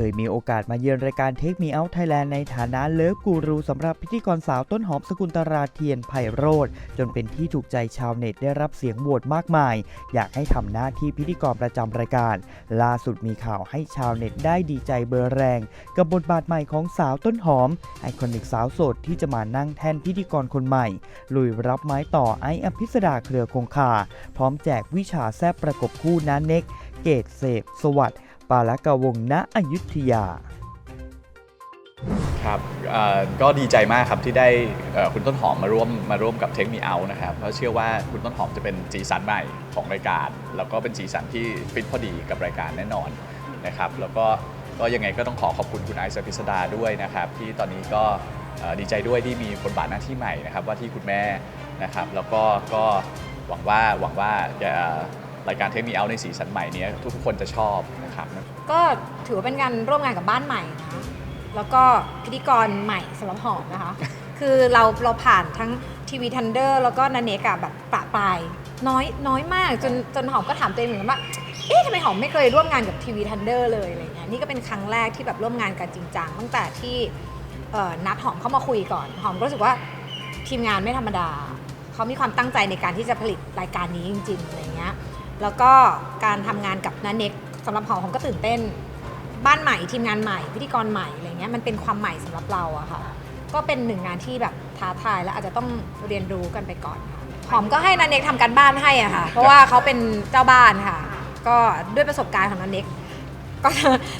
เคยมีโอกาสมาเยือนรายการเทคมีเอา t ไทยแลนด์ในฐานะเลิฟกูรูสำหรับพิธีกรสาวต้นหอมสกุลตราเทียนไพโรธจนเป็นที่ถูกใจชาวเน็ตได้รับเสียงโหวตมากมาย อยากให้ทำหน้าที่พิธีกรประจำรายการ ล่าสุดมีข่าวให้ชาวเน็ตได้ดีใจเบอร์แรง กับบทบาทใหม่ของสาวต้นหอม ไอคอนิกสาวโสดที่จะมานั่งแทนพิธีกรคนใหม่ ลุยรับไม้ต่อไออภิสดาเครือคงคา พร้อมแจกวิชาแซบประกบคู่น้าเน็ก เกตเสพสวัสดิ์ ปาลกวงณอยุธยา ครับเอ่อก็ดีใจมากครับที่ได้เอ่อคุณต้นหอมมาร่วมมาร่วมกับเทคมีเอานะครับเพราะเชื่อว่าคุณต้นหอมจะเป็นสีสันใหม่ของรายการ แล้วก็เป็นสีสันที่ฟิตพอดีกับรายการแน่นอนนะครับแล้วก็ก็ยังไงก็ต้องขอขอบคุณคุณไอซ์อภิสดาด้วยนะครับที่ตอนนี้ก็เอ่อดีใจด้วยที่มีบทบาทหน้าที่ใหม่นะครับว่าที่คุณแม่นะครับแล้วก็ก็หวังว่าหวังว่าจะ รายการเทคมีเอาในสีสันใหม่เนี้ยทุกๆคนจะชอบนะครับ ก็ถือว่าเป็นการร่วมงานกับบ้านใหม่นะแล้วก็พิธีกรใหม่สำหรับหอมนะคะ คือเราเราผ่านทั้งทีวีทันเดอร์แล้วก็นันเนกอะแบบปะปลายน้อยน้อยมากจนจนหอมก็ถามตัวเองเหมือนกันว่าเอ๊ะทำไมหอมไม่เคยร่วมงานกับทีวีทันเดอร์เลยอะไรเงี้ยนี่ก็เป็นครั้งแรกที่แบบร่วมงานกันจริงจังตั้งแต่ที่เอ่อนัดหอมเข้ามาคุยก่อน หอมก็รู้สึกว่าทีมงานไม่ธรรมดา เขามีความตั้งใจในการที่จะผลิตรายการนี้จริงๆอะไรเงี้ย แล้วก็การทำงานกับนันเน็กสำหรับหอมหอมก็ตื่นเต้น บ้านใหม่ทีมงานใหม่พิธีกรใหม่อะไรเงี้ยมันเป็นความใหม่สำหรับเราอะค่ะ ก็เป็นหนึ่งงานที่แบบท้าทายและอาจจะต้องเรียนรู้กันไปก่อนค่ะหอมก็ให้นันเน็กทำการบ้านให้อะค่ะ เพราะว่าเขาเป็นเจ้าบ้านค่ะ ก็ด้วยประสบการณ์ของนันเน็กก็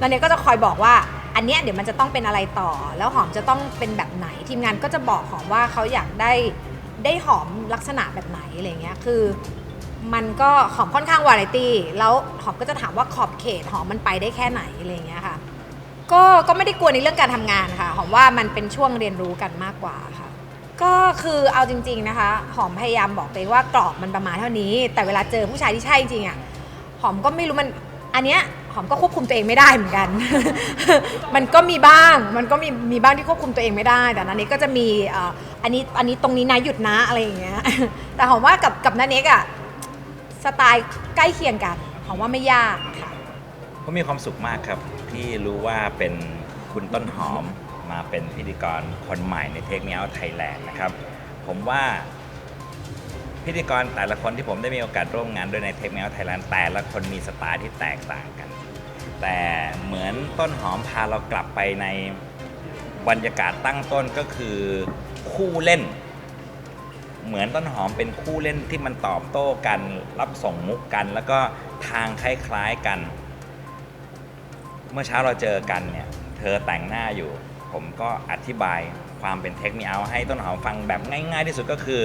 นันเน็กก็จะคอยบอกว่าอันเนี้ยเดี๋ยวมันจะต้องเป็นอะไรต่อ แล้วหอมจะต้องเป็นแบบไหน ทีมงานก็จะบอกหอมว่าเขาอยากได้ได้หอมลักษณะแบบไหนอะไรเงี้ยคือ มันก็หอมค่อนข้างวาไรตี้แล้วหอมก็จะถามว่าขอบเขตหอมมันไปได้แค่ไหนอะไรอย่างเงี้ยค่ะ ก็ก็ไม่ได้กลัวในเรื่องการทำงานค่ะ หอมว่ามันเป็นช่วงเรียนรู้กันมากกว่าค่ะ ก็คือเอาจริง ๆนะคะ หอมพยายามบอกตัวเองว่ากรอบมันประมาณเท่านี้ แต่เวลาเจอผู้ชายที่ใช่จริงอะหอมก็ไม่รู้มันอันเนี้ยหอมก็ควบคุมตัวเองไม่ได้เหมือนกัน มันก็มีบ้าง มันก็มีมีบ้างที่ควบคุมตัวเองไม่ได้ แต่นันเน็กก็จะมีอ่ออันนี้อันนี้ตรงนี้นะหยุดนะอะไรอย่างเงี้ย แต่หอมว่ากับกับนันเน็กอะ สไตล์ใกล้เคียงกันของว่าไม่ยากค่ะ ผมมีความสุขมากครับ ที่รู้ว่าเป็นคุณต้นหอมมาเป็นพิธีกรคนใหม่ในเทค e ม o าไทยแลนด์นะครับ ผมว่าพิธีกรแต่ละคนที่ผมได้มีโอกาสร่วมงานด้วยในเทค e ม o าไทยแลนด์แต่ละคนมีสไตล์ที่แตกต่างกัน แต่เหมือนต้นหอมพาเรากลับไปในบรรยากาศตั้งต้นก็คือคู่เล่น เหมือนต้นหอมเป็นคู่เล่นที่มันตอบโต้กัน รับส่งมุกกัน แล้วก็ทางคล้ายๆกัน เมื่อเช้าเราเจอกันเนี่ย เธอแต่งหน้าอยู่ ผมก็อธิบายความเป็นเทคนิคเอาให้ต้นหอมฟังแบบง่าย ๆ ที่สุดก็คือ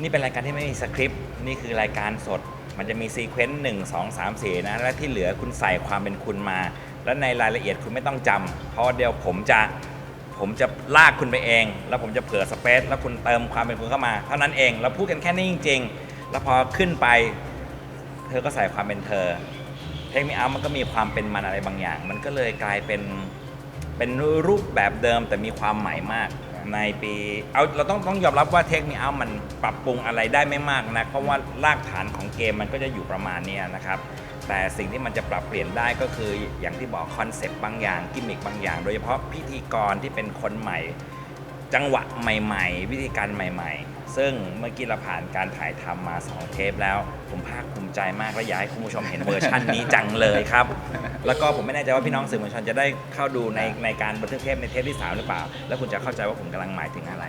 นี่เป็นรายการที่ไม่มีสคริปต์นี่คือรายการสด มันจะมีซีเควนต์หนึ่งสองสามสี่นะ และที่เหลือคุณใส่ความเป็นคุณมา แล้วในรายละเอียดคุณไม่ต้องจำเพราะเดี๋ยวผมจะ ผมจะลากคุณไปเอง แล้วผมจะเผื่อสเปซแล้วคุณเติมความเป็นคุณเข้ามา เท่านั้นเองเราพูดกันแค่นี้จริง ๆ แล้วพอขึ้นไป เธอก็ใส่ความเป็นเธอเทคนิคเอามันก็มีความเป็นมันอะไรบางอย่าง มันก็เลยกลายเป็นเป็นรูปแบบเดิมแต่มีความใหม่มาก ในปีเอาเราต้องต้องยอมรับว่าเทคนิคเอามันปรับปรุงอะไรได้ไม่มากนะเพราะว่ารากฐานของเกมมันก็จะอยู่ประมาณนี้นะครับแต่สิ่งที่มันจะปรับเปลี่ยนได้ก็คืออย่างที่บอกคอนเซปต์บางอย่างกิมมิคบางอย่าง โดยเฉพาะพิธีกรที่เป็นคนใหม่ จังหวะใหม่ ๆ วิธีการใหม่ ๆ ซึ่งเมื่อกี้เราผ่านการถ่ายทำมา 2 เทปแล้ว ผมภาคภูมิใจมากและอยากให้คุณผู้ชมเห็นเวอร์ชันนี้จังเลยครับ แล้วก็ผมไม่แน่ใจว่าพี่น้องสื่อมวลชนจะได้เข้าดูในในการบันทึกเทปในเทปที่สามหรือเปล่า แล้วคุณจะเข้าใจว่าผมกำลังหมายถึงอะไร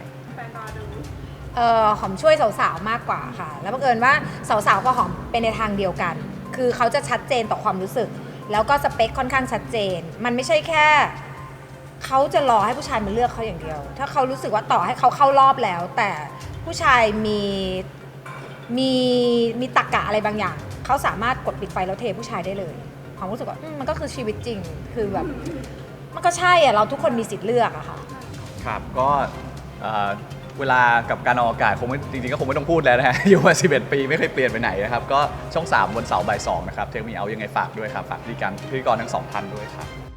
เออหอมช่วยสาวๆมากกว่าค่ะ แล้วบังเอิญว่าสาวๆกับหอมเป็นในทางเดียวกัน คือเขาจะชัดเจนต่อความรู้สึก แล้วก็สเปคค่อนข้างชัดเจน มันไม่ใช่แค่เขาจะรอให้ผู้ชายมาเลือกเขาอย่างเดียว ถ้าเขารู้สึกว่าต่อให้เขาเข้ารอบแล้ว แต่ ผู้ชายมีมีมีตรกกะอะไรบางอย่าง เขาสามารถกดปิดไฟแล้วเทผู้ชายได้เลยหอมรู้สึกว่าอืมมันก็คือชีวิตจริงคือแบบ มันก็ใช่อะเราทุกคนมีสิทธิ์เลือกอะค่ะ ครับก็เอ่อเวลากับการออกอากาศคงไม่จริงๆ ก็คงไม่ต้องพูดแล้วนะฮะ อยู่มา 11 ปีไม่เคยเปลี่ยนไปไหนนะครับ ก็ช่อง 3 วันเสาร์บ่าย2นะครับ เทคมีเอายังไงฝากด้วยครับ ฝากพิธีการพิธีกรทั้งสองท่านด้วยครับ